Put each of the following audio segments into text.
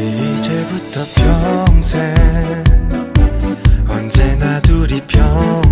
이제부터 평생 언제나 둘이 평생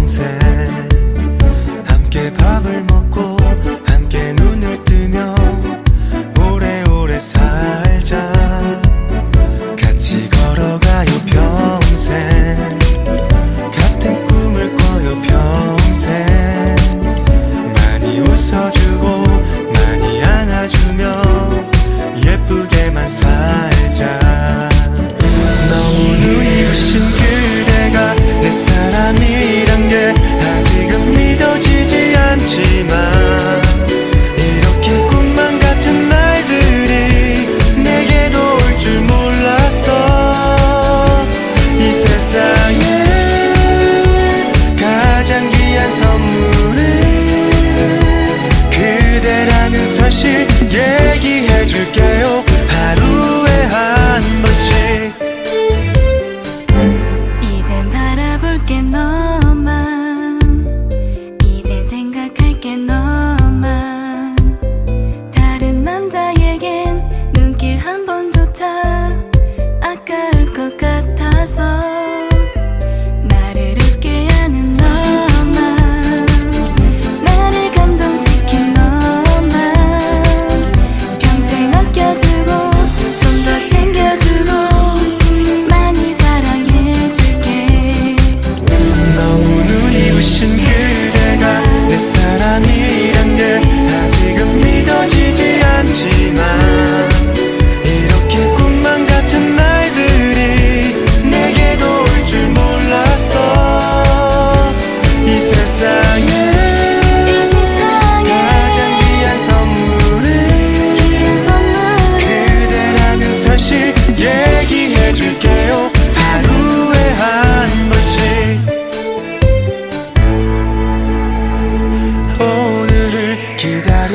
사람이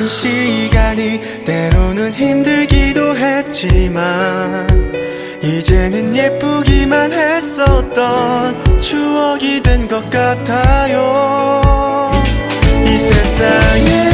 지나온 시간이 때로는 힘들기도 했지만 이제는 예쁘기만 했었던 추억이 된 것 같아요. 이 세상에